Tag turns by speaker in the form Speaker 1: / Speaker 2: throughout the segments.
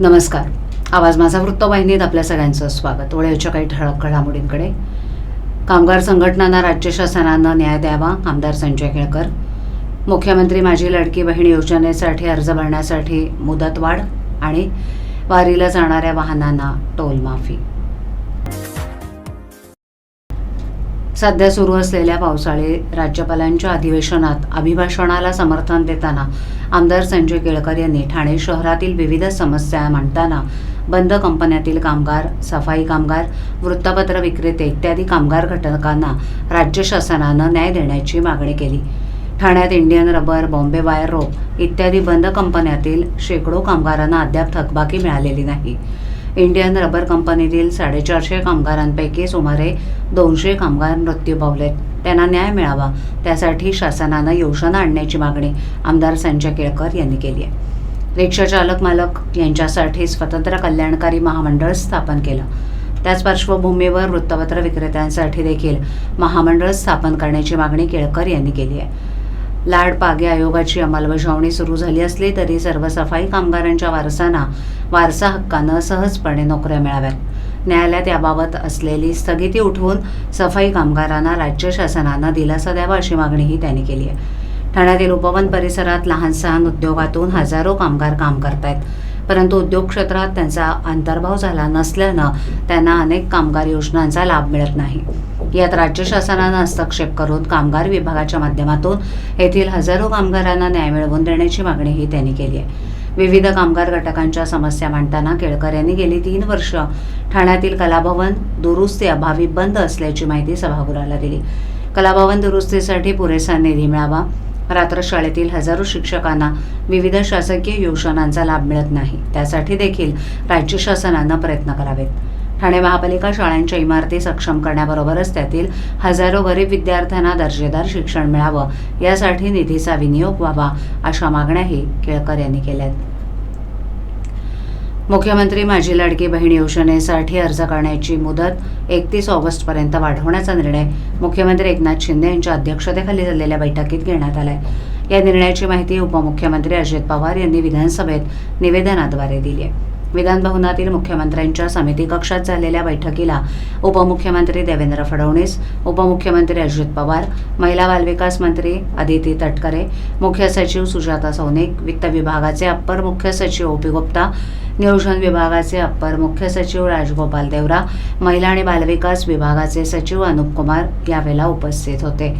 Speaker 1: नमस्कार. आवाज माझा वृत्तवाहिनीत आपल्या सगळ्यांचं स्वागत. ओळ्याच्या काही ठळक घडामोडींकडे. कामगार संघटनांना राज्य शासनानं न्याय द्यावा आमदार संजय केळकर. मुख्यमंत्री माझी लाडकी बहीण योजनेसाठी अर्ज भरण्यासाठी मुदतवाढ आणि वारीला जाणाऱ्या वाहनांना टोल माफी सध्या सुरू असलेल्या पावसाळी राज्यपालांच्या अधिवेशनात अभिभाषणाला समर्थन देताना आमदार संजय केळकर यांनी ठाणे शहरातील विविध समस्या मांडताना बंद कंपन्यातील कामगार सफाई कामगार वृत्तपत्र विक्रेते इत्यादी कामगार घटकांना राज्य शासनानं न्याय देण्याची मागणी केली. ठाण्यात Indian rubber Bombay wire rope इत्यादी बंद कंपन्यातील शेकडो कामगारांना अद्याप थकबाकी मिळालेली नाही. इंडियन रबर कंपनीतील साडेचारशे कामगारांपैकी सुमारे दोनशे कामगार मृत्यू पावलेत. त्यांना न्याय मिळावा त्यासाठी शासनानं योजना आणण्याची मागणी आमदार संजय केळकर यांनी केली आहे. रिक्षा चालक मालक यांच्यासाठी स्वतंत्र कल्याणकारी महामंडळ स्थापन केलं. त्याच पार्श्वभूमीवर वृत्तपत्र विक्रेत्यांसाठी देखील महामंडळ स्थापन करण्याची मागणी केळकर यांनी केली आहे. लाड पागे आयोगाची अंमलबजावणी सुरू झाली असली तरी सर्व सफाई कामगारांच्या वारसांना वारसा हक्कानं सहजपणे नोकऱ्या मिळाव्यात. न्यायालयात याबाबत असलेली स्थगिती उठवून सफाई कामगारांना राज्य शासनानं दिलासा द्यावा अशी मागणीही त्यांनी केली आहे. ठाण्यातील उपवन परिसरात लहान सहान उद्योगातून हजारो कामगार काम करतायत. परंतु उद्योग क्षेत्रात त्यांचा अंतर्भाव झाला नसल्यानं त्यांना अनेक कामगार योजनांचा लाभ मिळत नाही. यात राज्य शासनानं हस्तक्षेप करून कामगार विभागाच्या माध्यमातून येथील हजारो कामगारांना न्याय मिळवून देण्याची मागणीही त्यांनी केली आहे. विविध कामगार घटकांच्या समस्या मांडताना केळकर यांनी गेली तीन वर्ष ठाण्यातील कलाभवन दुरुस्ती अभावी बंद असल्याची माहिती सभागृहाला दिली. कलाभवन दुरुस्तीसाठी पुरेसा निधी मिळावा. रात्र शाळेतील हजारो शिक्षकांना विविध शासकीय योजनांचा लाभ मिळत नाही. त्यासाठी देखील राज्य शासनानं प्रयत्न करावेत. ठाणे महापालिका शाळांच्या इमारती सक्षम करण्याबरोबरच त्यातील हजारो गरीब विद्यार्थ्यांना दर्जेदार शिक्षण मिळावं यासाठी निधीचा विनियोग व्हावा अशा मागण्याही केळकर यांनी केल्यात. मुख्यमंत्री माझी लाडकी बहीण योजनेसाठी अर्ज करण्याची मुदत एकतीस ऑगस्टपर्यंत वाढवण्याचा निर्णय मुख्यमंत्री एकनाथ शिंदे यांच्या अध्यक्षतेखाली झालेल्या बैठकीत घेण्यात आलाय. या निर्णयाची माहिती उपमुख्यमंत्री अजित पवार यांनी विधानसभेत निवेदनाद्वारे दिली आहे. विधानभवनातील मुख्यमंत्र्यांच्या समिती कक्षात झालेल्या बैठकीला उपमुख्यमंत्री देवेंद्र फडणवीस उपमुख्यमंत्री अजित पवार महिला बालविकास मंत्री अदिती तटकरे मुख्य सचिव सुजाता सौनिक वित्त विभागाचे अप्पर मुख्य सचिव ओपी गुप्ता नियोजन विभागाचे अप्पर मुख्य सचिव राजगोपाल देवरा महिला आणि बालविकास विभागाचे सचिव अनुप कुमार यावेळेला उपस्थित होते.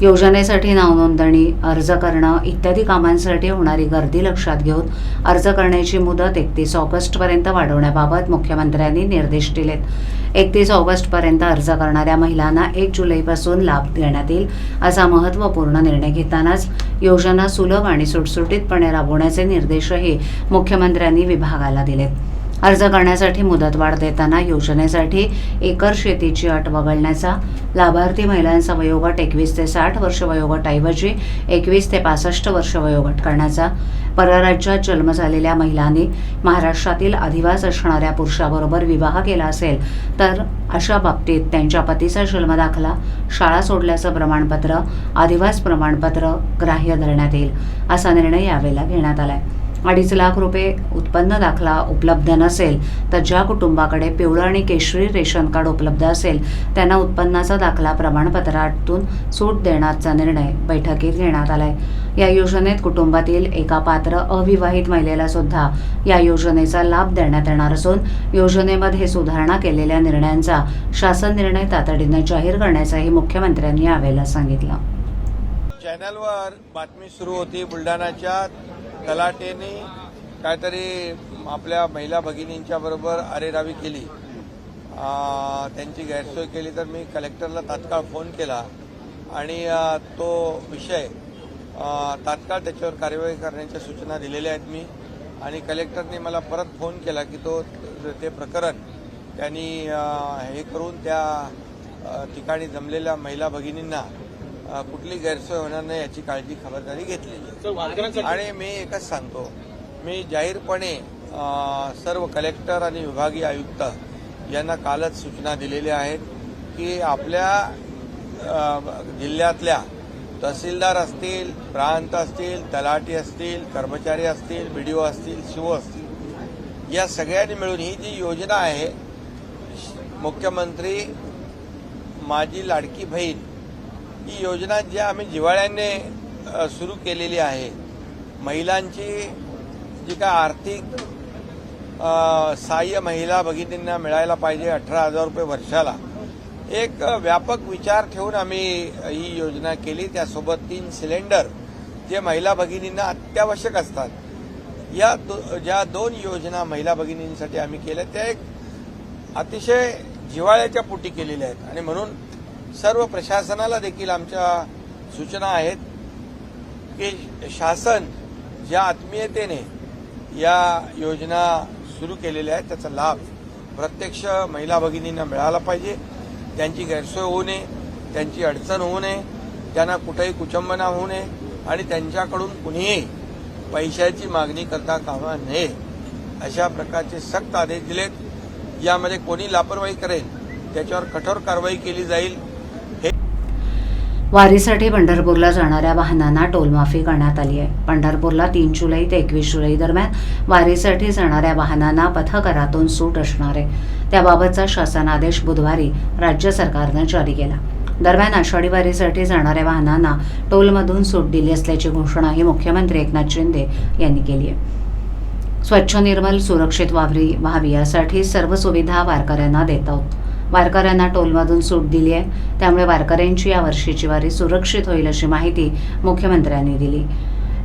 Speaker 1: योजनेसाठी नावनोंदणी अर्ज करणं इत्यादी कामांसाठी होणारी गर्दी लक्षात घेऊन अर्ज करण्याची मुदत एकतीस ऑगस्टपर्यंत वाढवण्याबाबत मुख्यमंत्र्यांनी निर्देश दिलेत. एकतीस ऑगस्टपर्यंत अर्ज करणाऱ्या महिलांना एक जुलैपासून लाभ देण्यात येईल असा महत्त्वपूर्ण निर्णय घेतानाच योजना सुलभ आणि सुटसुटीतपणे राबवण्याचे निर्देशही मुख्यमंत्र्यांनी विभागाला दिलेत. अर्ज करण्यासाठी मुदतवाढ देताना योजनेसाठी एकर शेतीची अट वगळण्याचा लाभार्थी महिलांचा वयोगट एकवीस ते साठ वर्ष वयोगटऐवजी एकवीस ते पासष्ट वर्ष वयोगट करण्याचा परराज्यात जन्म झालेल्या महिलांनी महाराष्ट्रातील अधिवास असणाऱ्या पुरुषाबरोबर विवाह केला असेल तर अशा बाबतीत त्यांच्या पतीचा जन्मदाखला शाळा सोडल्याचं प्रमाणपत्र अधिवास प्रमाणपत्र ग्राह्य धरण्यात येईल असा निर्णय यावेळेला घेण्यात आला आहे अडीच लाख रुपये उत्पन्न दाखला उपलब्ध नसेल तर ज्या कुटुंबाकडे पिवळं आणि केशरी रेशन कार्ड उपलब्ध असेल त्यांना उत्पन्नाचा दाखला प्रमाणपत्रातून सूट देण्याचा निर्णय बैठकीत घेण्यात आलाय. या योजनेत कुटुंबातील एका पात्र अविवाहित महिलेला सुद्धा या योजनेचा लाभ देण्यात येणार असून योजनेमध्ये सुधारणा केलेल्या निर्णयांचा शासन निर्णय तातडीने जाहीर करण्याचाही मुख्यमंत्र्यांनी यावेळेला सांगितलं.
Speaker 2: चॅनलवर बातमी सुरू होती बुलढाण्याच्या. तलाटेने काहीतरी आपल्या महिला भगिनींच्या बरोबर अरेरावी केली. त्यांची गैरसोय केली तर मी कलेक्टरला तात्काळ फोन केला. आणि तो विषय तात्काळ त्याच्यावर कार्यवाही करण्याच्या सूचना दिलेल्या आहेत मी. आणि कलेक्टरने मला परत फोन केला की तो ते प्रकरण त्यांनी हे करून त्या ठिकाणी जमलेल्या महिला भगिनींना कुठली गैरसोय होणार नाही याची काळजी खबरदारी घेतलेली. आणि मी एकच सांगतो मी जाहीरपणे सर्व कलेक्टर आणि विभागीय आयुक्त यांना कालच सूचना दिलेल्या आहेत की आपल्या जिल्ह्यातल्या तहसीलदार असतील प्रांत असतील तलाठी असतील कर्मचारी असतील बीडीओ असतील शिव असतील या सगळ्यांनी मिळून ही जी योजना आहे मुख्यमंत्री माझी लाडकी बहीण ही योजना जी आम्ही जिव्हाळ्याने सुरू केलेली आहे महिलांची जी काय आर्थिक सहाय्य महिला भगिनींना मिळायला पाहिजे अठरा हजार रुपये वर्षाला एक व्यापक विचार ठेवून आम्ही ही योजना केली. त्यासोबत तीन सिलेंडर जे महिला भगिनींना अत्यावश्यक असतात. या दो, ज्या दोन योजना महिला भगिनींसाठी आम्ही केल्या त्या एक अतिशय जिव्हाळ्याच्या पोटी केलेल्या आहेत. आणि म्हणून सर्व प्रशासनाला देखील आमच्या सूचना आहेत की शासन ज्या आत्मीयतेने या योजना सुरू केलेल्या आहेत त्याचा लाभ प्रत्यक्ष महिला भगिनींना मिळाला पाहिजे. त्यांची गैरसोय होऊ नये त्यांची अडचण होऊ नये त्यांना कुठेही कुचंबना होऊ नये आणि त्यांच्याकडून कुणीही पैशाची मागणी करता कामा नये. अशा प्रकारचे सक्त आदेश दिलेत. यामध्ये कोणी लापरवाही करेल त्याच्यावर कठोर कारवाई केली जाईल.
Speaker 1: वारीसाठी पंढरपूरला जाणाऱ्या वाहनांना टोलमाफी करण्यात आली आहे. पंढरपूरला तीन जुलै ते एकवीस जुलै दरम्यान वारीसाठी जाणाऱ्या वाहनांना पथकरातून सूट असणार आहे. त्याबाबतचा शासनादेश बुधवारी राज्य सरकारनं जारी केला. दरम्यान आषाढी वारीसाठी जाणाऱ्या वाहनांना टोलमधून सूट दिली असल्याची घोषणाही मुख्यमंत्री एकनाथ शिंदे यांनी केली आहे. स्वच्छ निर्मल सुरक्षित वावरी व्हावी यासाठी सर्व सुविधा वारकऱ्यांना देत आहोत. वारकऱ्यांना टोलमधून सूट दिली आहे. त्यामुळे वारकऱ्यांची या वर्षीची वारी सुरक्षित होईल अशी माहिती मुख्यमंत्र्यांनी दिली.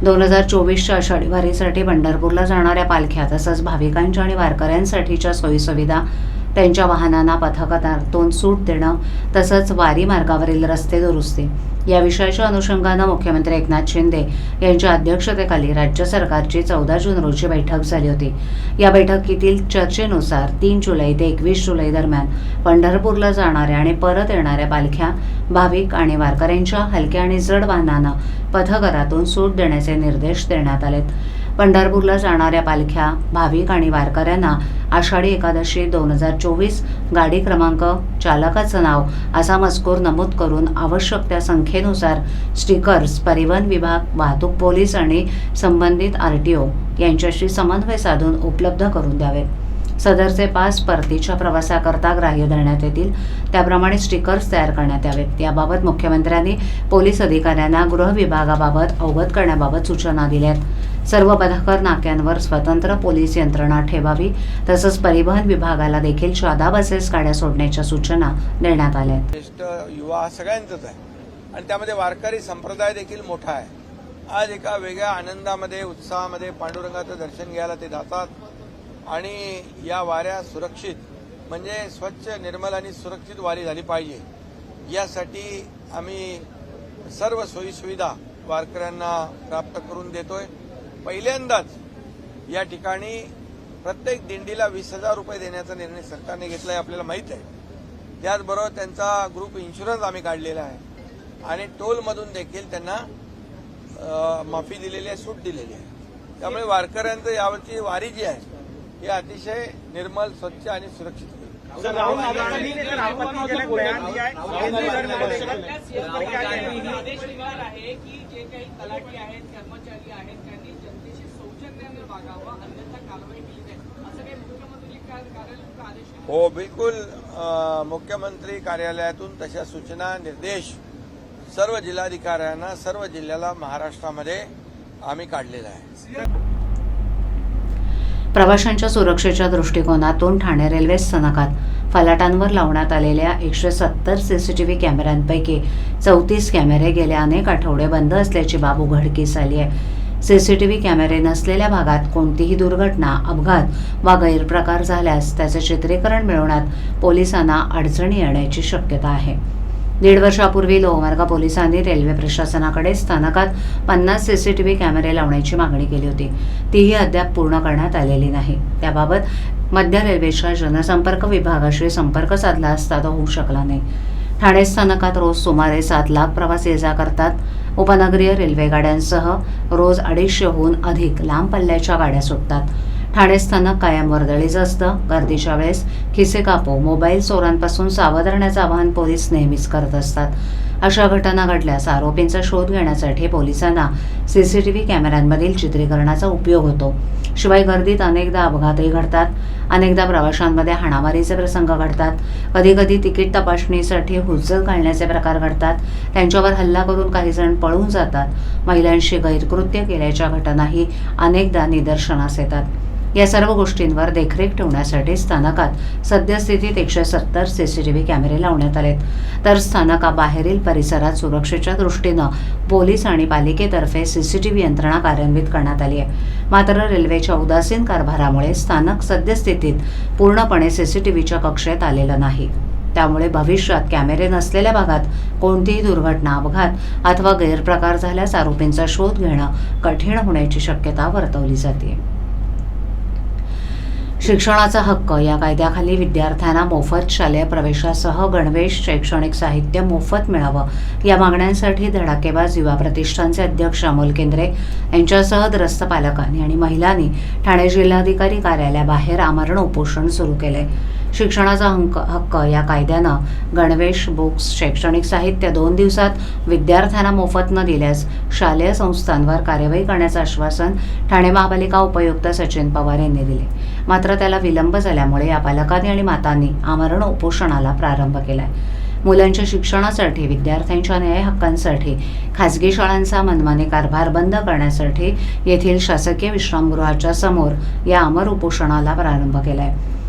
Speaker 1: दोन हजार चोवीसच्या आषाढी वारीसाठी पंढरपूरला जाणाऱ्या पालख्या तसंच भाविकांच्या आणि वारकऱ्यांसाठीच्या सोयीसुविधा त्यांच्या वाहनांना पथकातून सूट देणं तसंच वारी मार्गावरील रस्ते दुरुस्ती. या विषयाच्या अनुषंगानं मुख्यमंत्री एकनाथ शिंदे यांच्या अध्यक्षतेखाली राज्य सरकारची चौदा जून रोजी बैठक झाली होती. या बैठकीतील चर्चेनुसार तीन जुलै ते एकवीस जुलै दरम्यान पंढरपूरला जाणाऱ्या आणि परत येणाऱ्या पालख्या भाविक आणि वारकऱ्यांच्या हलक्या आणि जड वाहनांना पथकरातून सूट देण्याचे निर्देश देण्यात आलेत. पंढरपूरला जाणाऱ्या पालख्या भाविक आणि वारकऱ्यांना आषाढी एकादशी दोन हजार चोवीस गाडी क्रमांक चालकाचं नाव असा मजकूर नमूद करून आवश्यक त्या संख्येनुसार स्टिकर्स परिवहन विभाग वाहतूक पोलीस आणि संबंधित आर टी ओ यांच्याशी समन्वय साधून उपलब्ध करून द्यावेत सदरचे पास परतीच्या प्रवासाकरता ग्राह्य धरण्यात येतील. त्याप्रमाणे स्टिकर्स तयार करण्यात यावेत. याबाबत मुख्यमंत्र्यांनी पोलीस अधिकाऱ्यांना गृह विभागाबाबत अवगत करण्याबाबत सूचना दिल्या आहेत सर्व पथकर नाक्यांवर स्वतंत्र पोलीस यंत्रणा ठेवावी तसंच परिवहन विभागाला देखील शादा बसेस गाड्या सोडण्याच्या सूचना देण्यात आल्या.
Speaker 2: ज्येष्ठ युवा सगळ्यांचंच आहे. आणि त्यामध्ये वारकरी संप्रदाय देखील मोठा आहे. आज एका वेगळ्या आनंदामध्ये उत्साहामध्ये पांडुरंगाचं दर्शन घ्यायला ते जातात. आणि या वाऱ्या सुरक्षित म्हणजे स्वच्छ निर्मल आणि सुरक्षित वारी झाली पाहिजे. यासाठी आम्ही सर्व सोयीसुविधा वारकऱ्यांना प्राप्त करून देतोय. पहिल्यांदाच या ठिकाणी प्रत्येक दिंडीला वीस हजार रुपये देण्याचा निर्णय सरकारने घेतला आहे आपल्याला माहीत आहे. त्याचबरोबर त्यांचा ग्रुप इन्शुरन्स आम्ही काढलेला आहे. आणि टोलमधून देखील त्यांना माफी दिलेली आहे सूट दिलेली आहे. त्यामुळे वारकऱ्यांचं यावरची वारी जी आहे ही अतिशय निर्मल स्वच्छ आणि सुरक्षित होईल.
Speaker 3: राहुल है
Speaker 4: काही तलाठी आहेत कर्मचारी आहेत त्यांनी जनतेशी सौजन्याने वागावं अन्यथा कारवाई केली जाईल असं काही मुख्यमंत्री कार्यालयाचा आदेश?
Speaker 2: हो बिलकुल मुख्यमंत्री कार्यालयातून तशा सूचना निर्देश सर्व जिल्हाधिकाऱ्यांना सर्व जिल्ह्याला महाराष्ट्रामध्ये आम्ही काढलेला आहे
Speaker 1: प्रवाशांच्या सुरक्षेच्या दृष्टिकोनातून ठाणे रेल्वे स्थानकात फलाटांवर लावण्यात आलेल्या एकशे सत्तर सी सी टी व्ही कॅमेऱ्यांपैकी चौतीस कॅमेरे गेल्या अनेक आठवडे बंद असल्याची बाब उघडकीस आली आहे. सी सी टी व्ही कॅमेरे नसलेल्या भागात कोणतीही दुर्घटना अपघात वा गैरप्रकार झाल्यास त्याचे चित्रीकरण मिळवण्यात पोलिसांना अडचणी येण्याची शक्यता आहे. दीड वर्षापूर्वी लोहमार्ग पोलिसांनी रेल्वे प्रशासनाकडे स्थानकात पन्नास सी सी टी व्ही कॅमेरे लावण्याची मागणी केली होती. तीही अद्याप पूर्ण करण्यात आलेली नाही. त्याबाबत मध्य रेल्वेच्या जनसंपर्क विभागाशी संपर्क साधला असता तो होऊ शकला नाही. ठाणे स्थानकात रोज सुमारे सात लाख प्रवासी ये जा करतात. उपनगरीय रेल्वे गाड्यांसह रोज अडीचशेहून अधिक लांब पल्ल्याच्या गाड्या सुटतात. ठाणे स्थानक कायम वर्दळीचं असतं. गर्दीच्या वेळेस खिसे कापो मोबाईल चोरांपासून सावध राहण्याचं आवाहन पोलीस नेहमीच करत असतात. अशा घटना घडल्यास आरोपींचा शोध घेण्यासाठी पोलिसांना सीसीटीव्ही कॅमेऱ्यांमधील चित्रीकरणाचा उपयोग होतो. शिवाय गर्दीत अनेकदा अपघातही घडतात. अनेकदा प्रवाशांमध्ये हाणामारीचे प्रसंग घडतात. कधीकधी तिकीट तपासणीसाठी हुज्जत घालण्याचे प्रकार घडतात. त्यांच्यावर हल्ला करून काही जण पळून जातात. महिलांशी गैरकृत्य केल्याच्या घटनाही अनेकदा निदर्शनास येतात. या सर्व गोष्टींवर देखरेख ठेवण्यासाठी स्थानकात सद्यस्थितीत एकशे सत्तर सीसीटीव्ही कॅमेरे लावण्यात आलेत. तर स्थानकाबाहेरील परिसरात सुरक्षेच्या दृष्टीनं पोलीस आणि पालिकेतर्फे सीसीटीव्ही यंत्रणा कार्यान्वित करण्यात आली आहे. मात्र रेल्वेच्या उदासीन कारभारामुळे स्थानक सद्यस्थितीत पूर्णपणे सीसीटीव्हीच्या कक्षेत आलेलं नाही. त्यामुळे भविष्यात कॅमेरे नसलेल्या भागात कोणतीही दुर्घटना अपघात अथवा गैरप्रकार झाल्यास आरोपींचा शोध घेणं कठीण होण्याची शक्यता वर्तवली जाते. शिक्षणाचा हक्क. या कायद्याखाली विद्यार्थ्यांना मोफत शालेय प्रवेशासह गणवेश शैक्षणिक साहित्य मोफत मिळावं. या मागण्यांसाठी धडाकेबाज युवा प्रतिष्ठानचे अध्यक्ष अमोल केंद्रे यांच्यासह त्रस्त पालकांनी आणि महिलांनी ठाणे जिल्हाधिकारी कार्यालयाबाहेर आमरण उपोषण सुरू केले शिक्षणाचा हंक हक्क या कायद्यानं गणवेश बुक्स शैक्षणिक साहित्य दोन दिवसात विद्यार्थ्यांना मोफत न दिल्यास शालेय संस्थांवर कार्यवाही करण्याचं आश्वासन ठाणे महापालिका उपयुक्त सचिन पवार यांनी दिले. मात्र त्याला विलंब झाल्यामुळे या पालकांनी आणि मातांनी आमरण उपोषणाला प्रारंभ केलाय. मुलांच्या शिक्षणासाठी विद्यार्थ्यांच्या न्याय हक्कांसाठी खासगी शाळांचा मनमानी कारभार बंद करण्यासाठी येथील शासकीय विश्रामगृहाच्या समोर या अमर उपोषणाला प्रारंभ केला आहे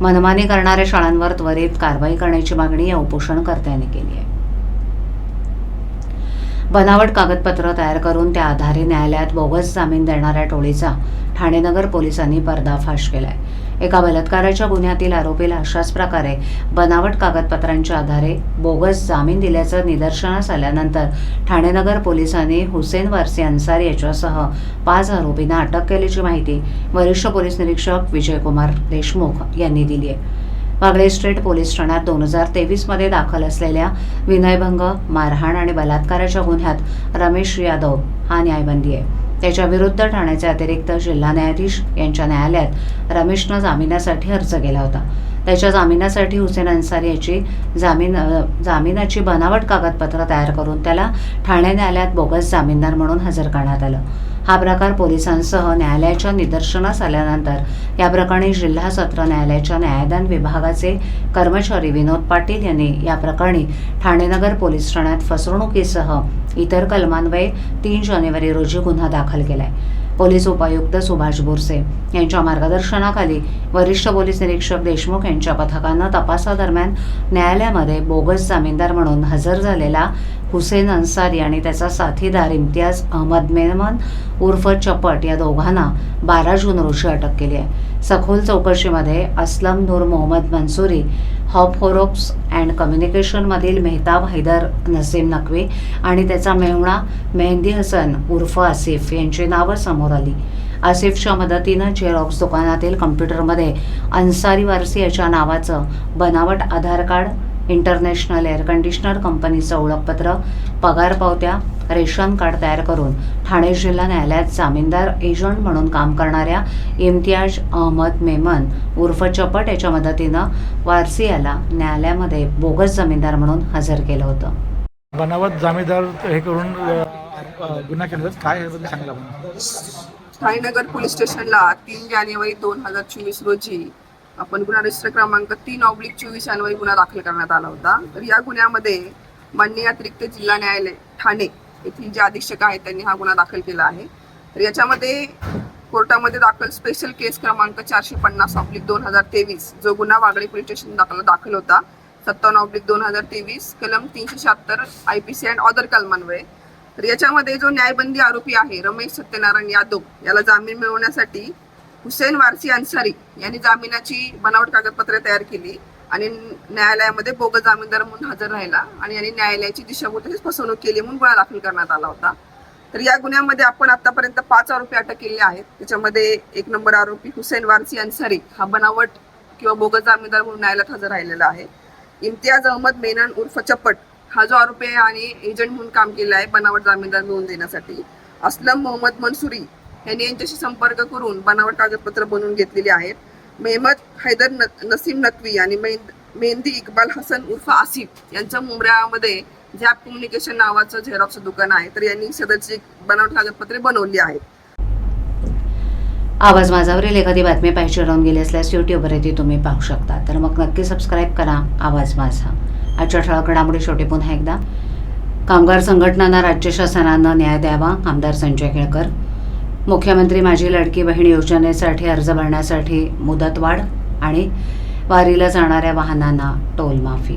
Speaker 1: मनमानी करणाऱ्या शाळांवर त्वरित कारवाई करण्याची मागणी या उपोषणकर्त्यांनी केली आहे. बनावट कागदपत्र तयार करून त्या आधारे न्यायालयात बोगस जामीन देणाऱ्या टोळीचा ठाणेनगर पोलिसांनी पर्दाफाश केलाय. एका बलात्काराच्या गुन्ह्यातील आरोपीला अशाच प्रकारे बनावट कागदपत्रांच्या आधारे बोगस जामीन दिल्याचं निदर्शनास आल्यानंतर ठाणेनगर पोलिसांनी हुसेन वारसी अन्सार याच्यासह पाच आरोपींना अटक केल्याची माहिती वरिष्ठ पोलीस निरीक्षक विजयकुमार देशमुख यांनी दिली आहे. वागळे स्ट्रेट पोलीस ठाण्यात दोन हजार तेवीसमध्ये दाखल असलेल्या विनयभंग मारहाण आणि बलात्काराच्या गुन्ह्यात रमेश यादव हा न्यायबंदी आहे. त्याच्या विरुद्ध ठाण्याचे अतिरिक्त जिल्हा न्यायाधीश यांच्या न्यायालयात रमेशनं जामिनासाठी अर्ज केला होता. त्याच्या जामिनासाठी हुसेन अन्सारी याची जामीन जामिनाची बनावट कागदपत्र तयार करून त्याला ठाणे न्यायालयात बोगस जामीनदार म्हणून हजर करण्यात आलं. हा प्रकार पोलिसांसह न्यायालयाच्या निदर्शनास आल्यानंतर या प्रकरणी जिल्हा सत्र न्यायालयाच्या न्यायदान विभागाचे कर्मचारी विनोद पाटील यांनी या प्रकरणी ठाणेनगर पोलीस ठाण्यात फसवणुकीसह इतर कलमान्वये तीन जानेवारी रोजी गुन्हा दाखल केलाय. पोलीस उपायुक्त सुभाष बोरसे यांच्या मार्गदर्शनाखाली वरिष्ठ पोलीस निरीक्षक देशमुख यांच्या पथकानं तपासादरम्यान न्यायालयामध्ये बोगस जामीनदार म्हणून हजर झालेला हुसेन अन्सारी आणि त्याचा साथीदार इम्तियाज अहमद मेमन उर्फ चपट या दोघांना बारा जून रोजी अटक केली आहे. सखोल चौकशीमध्ये असलम नूर मोहम्मद मंसुरी हॉप होरोप्स अँड कम्युनिकेशनमधील मेहताब हैदर नसीम नकवी आणि त्याचा मेहुणा मेहंदी हसन उर्फ आसिफ यांची नावं समोर आली. आसिफच्या मदतीनं झेरॉक्स दुकानातील कम्प्युटरमध्ये अन्सारी वारसी याच्या नावाचं बनावट Aadhaar card international air conditioner कंपनीचं ओळखपत्र पगार पावत्या रेशन कार्ड तयार करून ठाणे जिल्हा न्यायालयात जामीनदार एजंट म्हणून काम करणाऱ्या इम्तियाज अहमद मेमन उर्फ चपट याच्या मदतीनं वारसी याला न्यायालयामध्ये बोगस जामीनदार म्हणून हजर केलं होतं.
Speaker 3: बनावट जामीनदार हे करून गुन्हा केला. काय
Speaker 5: ठाणेनगर पोलीस स्टेशनला तीन जानेवारी दोन हजार चोवीस रोजी आपण गुन्हा रजिस्टर क्रमांक तीन ऑब्लिक चोवीस जानेवारी गुन्हा दाखल करण्यात आला होता. तर या गुन्ह्यामध्ये माननीय अतिरिक्त जिल्हा न्यायालय ठाणे येथील जे अधीक्षक आहेत त्यांनी हा गुन्हा दाखल केला आहे. तर याच्यामध्ये कोर्टामध्ये दाखल स्पेशल केस क्रमांक चारशे पन्नास ऑब्लिक दोन हजार तेवीस जो गुन्हा वागळे पोलीस स्टेशन दाखल दाखल होता. सत्तावन्न ऑब्लिक दोन हजार तेवीस कलम तीनशे शहात्तर I P C and other कलमान्वये तर याच्यामध्ये जो न्यायबंदी आरोपी आहे रमेश सत्यनारायण यादव याला जामीन मिळवण्यासाठी हुसेन वारसी अन्सारी यांनी जामिनाची बनावट कागदपत्रे तयार केली. आणि न्यायालयामध्ये बोगस जामीनदार म्हणून हजर राहिला आणि यांनी न्यायालयाची दिशाभूल तसेच फसवणूक केली म्हणून गुन्हा दाखल करण्यात आला होता. तर या गुन्ह्यामध्ये आपण आतापर्यंत पाच आरोपी अटक केले आहेत. त्याच्यामध्ये एक नंबर आरोपी हुसेन वारसी अन्सारी हा बनावट किंवा बोगस जामीनदार म्हणून न्यायालयात हजर राहिलेला आहे. इम्तियाज अहमद मेनन उर्फ चपट हा जो आरोपी आहे आणि एजंट म्हणून काम केलं आहे बनावट जामीनदार मिळवून देण्यासाठी. असलम मोहम्मद मनसुरी यांनी यांच्याशी संपर्क करून बनावट कागदपत्र बनवून घेतलेली आहेत. मेहमद हैदर न नसीम नकवी आणि मेहंद मेहंदी इकबाल हसन उर्फ आसिफ यांच्या मुंबऱ्यामध्ये झॅप कम्युनिकेशन नावाचं झेरॉक्स दुकान आहे तर यांनी सदरची बनावट कागदपत्रे बनवली आहेत.
Speaker 1: आवाज माझावरील एखादी बातमी पाहिजे राहून गेली असल्यास यूट्यूबवर ती तुम्ही पाहू शकता. तर मग नक्की सबस्क्राईब करा. आवाज माझा. आजच्या ठळक घडामोडी शेवटी पुन्हा एकदा. कामगार संघटनांना राज्य शासनानं न्याय द्यावा. आमदार संजय केळकर. मुख्यमंत्री माझी लाडकी बहीण योजनेसाठी अर्ज भरण्यासाठी मुदतवाढ आणि वारीला जाणाऱ्या वाहनांना टोल माफी